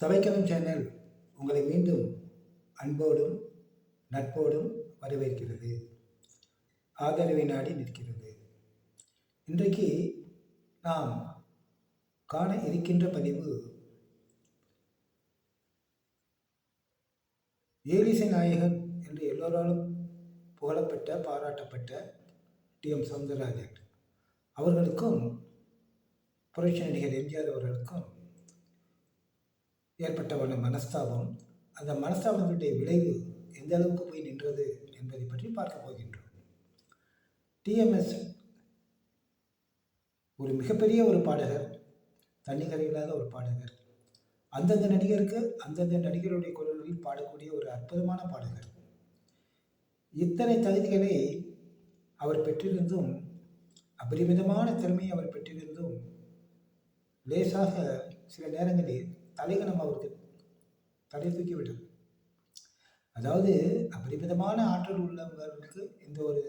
சபைக்கலம் channel உங்களை மீண்டும் அன்போடும் நட்போடும் வரவேற்கிறது. ஆதரவை நாடி நிற்கிறது. இன்றைக்கு நாம் காண இருக்கின்ற பதிவு ஏலிசை நாயகன் என்று எல்லோராலும் புகழப்பட்ட பாராட்டப்பட்ட டி. எம். சவுந்தரராஜன். அவர்களுக்கும் புரட்சி நடிகர் எம்ஜிஆர் அவர்களுக்கும் ஏற்பட்ட மனஸ்தாபம் அந்த மனஸ்தாபத்தினுடைய விளைவு எந்த அளவுக்கு போய் நின்றது என்பதை பற்றி பார்க்க போகின்றோம். டிஎம்எஸ் ஒரு மிகப்பெரிய ஒரு பாடகர் தன்னிகர் இல்லாத ஒரு பாடகர். அந்தந்த நடிகருக்கு அந்தந்த நடிகருடைய குரல்களில் பாடக்கூடிய ஒரு அற்புதமான பாடகர். இத்தனை தகுதிகளை அவர் பெற்றிருந்தும் அபரிமிதமான திறமையை அவர் பெற்றிருந்தும் லேசாக சில நேரங்களில் தலைகணம் அவருக்கு தலை விட்டது அதாவது அபரிமிதமான ஆற்றல் உள்ளவர்களுக்கு இந்த ஒரு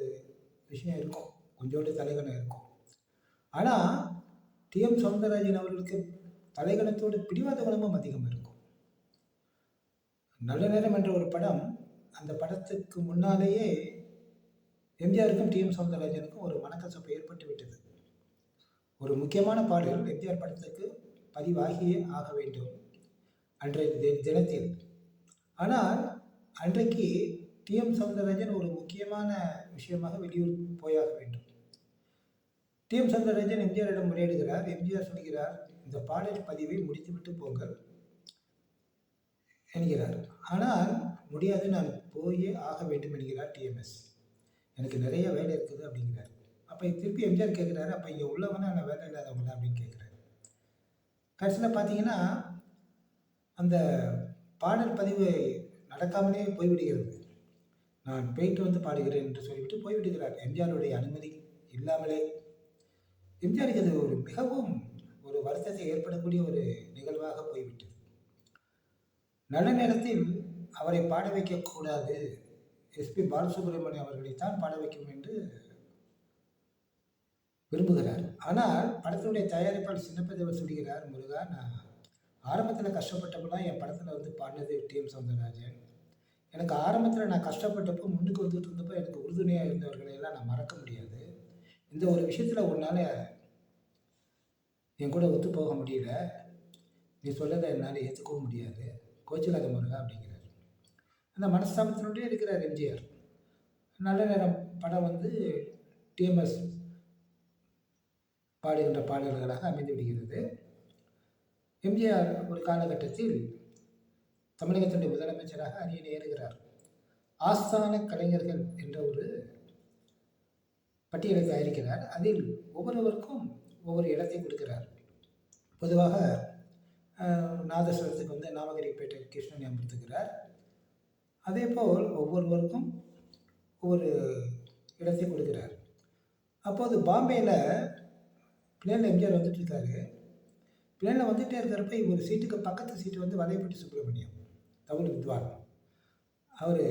விஷயம் இருக்கும். கொஞ்சோண்டு தலைகணம் இருக்கும். ஆனால் டிஎம் சவுந்தரராஜன் அவர்களுக்கு தலைகணத்தோடு பிடிவாத குணமும் அதிகம் இருக்கும். நல்ல நேரம் என்ற ஒரு படம் அந்த படத்துக்கு முன்னாலேயே எம்ஜிஆருக்கும் டிஎம் சவுந்தரராஜனுக்கும் ஒரு மனக்கசப்பு ஏற்பட்டு விட்டது ஒரு முக்கியமான பாடல் எம்ஜிஆர் படத்துக்கு பதிவாகியே ஆக வேண்டும். அன்றைய தி- தினத்தில். ஆனால் அன்றைக்கு டிஎம் சவுந்தரராஜன் ஒரு முக்கியமான விஷயமாக வெளியூர் போயாக வேண்டும். டிஎம் சவுந்தரராஜன் எம்ஜிஆரிடம் முறையிடுகிறார் எம்ஜிஆர் சொல்கிறார் இந்த பாடல் பதிவை முடித்துவிட்டு போங்கள் என்கிறார். ஆனால் முடியாது நான் போயே ஆக வேண்டும் என்கிறார் டிஎம்எஸ் எனக்கு நிறைய வேலை இருக்குது அப்படிங்கிறார். அப்போ திருப்பி எம்ஜிஆர் கேட்குறாரு அப்போ இங்கே உள்ளவனா நான் வேலை இல்லாதவங்களா அப்படின்னு கேட்குறாரு. கடைசியில் பார்த்தீங்கன்னா அந்த பாடல் பதிவு நடக்காமலே போய்விடுகிறது. நான் போயிட்டு வந்து பாடுகிறேன் என்று சொல்லிவிட்டு போய்விடுகிறார். எம்ஜிஆருடைய அனுமதி இல்லாமலே. எம்ஜிஆருக்கு அது ஒரு மிகவும் ஒரு வருத்தத்தை ஏற்படக்கூடிய ஒரு நிகழ்வாக போய்விட்டது. நல்ல நேரத்தில் அவரை பாட வைக்கக்கூடாது எஸ்பி பாலசுப்ரமணியம் அவர்களைத்தான் பாட வைக்கும் என்று விரும்புகிறார். ஆனால் படத்தினுடைய தயாரிப்பாளர் சின்னப்பதேவர் சொல்கிறார் முருகா நான் ஆரம்பத்தில் கஷ்டப்பட்டப்பெல்லாம் என் படத்தில் வந்து பாடினது டிஎம் சவுந்தரராஜன். எனக்கு ஆரம்பத்தில் நான் கஷ்டப்பட்டப்போ முன்னுக்கு வந்துட்டு இருந்தப்போ எனக்கு உறுதுணையாக இருந்தவர்களை எல்லாம் நான் மறக்க முடியாது. இந்த ஒரு விஷயத்தில் உன்னால் என் கூட ஒத்து போக முடியல. நீ சொல்லதை என்னால் ஏற்றுக்கவும் முடியாது. கோச்சிலாத முருகா அப்படிங்கிறார். அந்த மனஸ்தாபத்தினுடைய இருக்கிறார் எம்ஜிஆர். நல்ல நேரம் படம் வந்து டிஎம்எஸ் பாடுகின்ற பாடல்களாக அமைந்துவிடுகிறது. எம்ஜிஆர் ஒரு காலகட்டத்தில் தமிழகத்தினுடைய முதலமைச்சராக அணியில் ஏறுகிறார். ஆஸ்தான கலைஞர்கள் என்ற ஒரு பட்டியலை தயாரிக்கிறார். அதில் ஒவ்வொருவருக்கும் ஒவ்வொரு இடத்தை கொடுக்கிறார். பொதுவாக நாதஸ்வரத்துக்கு வந்து நாமகிரிப்பேட்டை கிருஷ்ணன் அமர்த்துகிறார். அதே போல் ஒவ்வொருவருக்கும் ஒவ்வொரு இடத்தை கொடுக்கிறார். அப்போது பாம்பேயில் பிளேனில் எம்ஜிஆர் வந்துட்டு இருக்காரு. பிளேனில் வந்துகிட்டே இருக்கிறப்ப இவர் சீட்டுக்கு பக்கத்து சீட்டு வந்து வலையப்பட்டி சுப்பிரமணியம் தமிழ் வித்வான். அவர்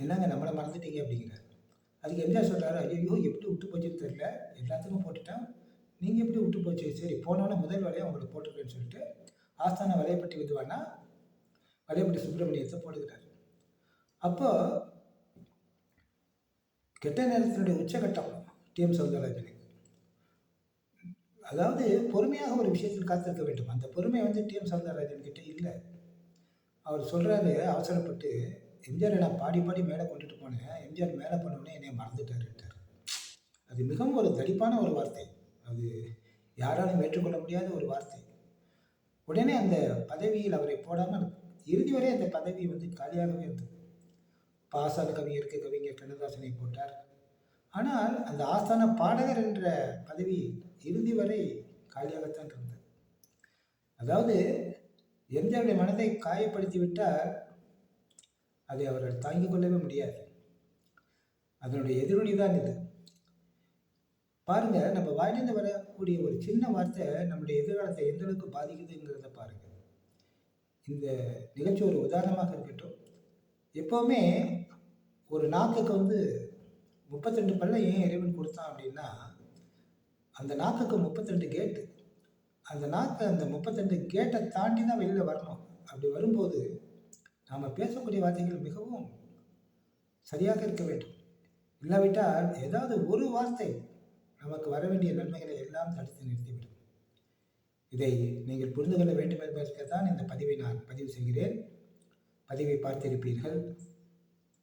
என்னங்க நம்மளை மறந்துட்டீங்க? அப்படிங்கிறார். அதுக்கு எம்ஜிஆர் சொல்கிறாரு ஐயோ எப்படி விட்டு போச்சுன்னு தெரியல. எல்லாத்துக்கும் போட்டுட்டேன். நீங்கள் எப்படி விட்டு போச்சு? சரி போனோன்னே முதல் வேலையை உங்களுக்கு போட்டுருக்கேன்னு சொல்லிட்டு ஆஸ்தான வலையப்பட்டி வித்வானா வலையப்பட்டி சுப்பிரமணியத்தை போடுகிறார் அப்போது கெட்ட நேரத்தினுடைய உச்சகட்டம் டிஎம் சவுந்தரராஜனுக்கு அதாவது பொறுமையாக ஒரு விஷயத்தில் காத்திருக்க வேண்டும். அந்த பொறுமை வந்து டிஎம் சௌந்தரராஜன் கிட்ட இல்லை. அவர் சொல்கிறாரு அவசரப்பட்டு எம்ஜிஆரை நான் பாடி பாடி மேலே கொண்டுட்டு போனேன் எம்ஜிஆர் மேலே போனோடனே என்னை மறந்துட்டாருட்டார் அது மிகவும் ஒரு தடிப்பான ஒரு வார்த்தை. அது யாராலும் ஏற்றுக்கொள்ள முடியாத ஒரு வார்த்தை. உடனே அந்த பதவியில் அவரை போடாமல் இறுதி வரை அந்த பதவி வந்து காலியாகவே இருந்தது. பாசால் கவிஞருக்கு கவிஞர் கண்ணதாசனை போட்டார். ஆனால் அந்த ஆஸ்தான பாடகர் என்ற பதவி இறுதி வரை காலியாகத்தான் இருந்தது. அதாவது எம்ஜிஆருடைய மனதை காயப்படுத்தி விட்டால் அதை அவர்கள் தாங்கிக் கொள்ளவே முடியாது. அதனுடைய எதிரொலி தான் இது. பாருங்க நம்ம வாயிலிருந்து வரக்கூடிய ஒரு சின்ன வார்த்தை நம்முடைய எதிர்காலத்தை எந்த அளவுக்கு பாதிக்குதுங்கிறத பாருங்க. இந்த நிகழ்ச்சி ஒரு உதாரணமாக இருக்கட்டும். எப்போவுமே ஒரு நாக்குக்கு வந்து முப்பத்திரெண்டு பல்ல ஏன் இறைவன் கொடுத்தான் அப்படின்னா அந்த நாக்குக்கு முப்பத்திரெண்டு கேட்டு அந்த நாக்கு அந்த 32 கேட்டை தாண்டி தான் வெளியில் வரணும். அப்படி வரும்போது, நாம் பேசக்கூடிய வார்த்தைகள் மிகவும் சரியாக இருக்க வேண்டும். இல்லாவிட்டால் ஏதாவது ஒரு வார்த்தை நமக்கு வர வேண்டிய நன்மைகளை எல்லாம் தடுத்து நிறுத்திவிடும். இதை நீங்கள் புரிந்து கொள்ள வேண்டும் என்பதற்காகத்தான் இந்த பதிவை நான் பதிவு செய்கிறேன். பதிவை பார்த்திருப்பீர்கள்.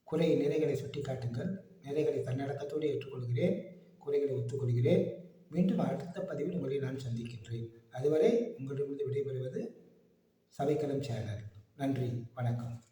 குறை நிறைகளை சுட்டி காட்டுங்கள் நிறைகளை தன்னடக்கத்தோடு ஏற்றுக்கொள்கிறேன். குறைகளை ஒத்துக்கொள்கிறேன். மீண்டும் அடுத்த பதிவில் உங்களை நான் சந்திக்கின்றேன். அதுவரை உங்களிடமிருந்து விடைபெறுவது சபைக்கலம் சேனல். நன்றி, வணக்கம்.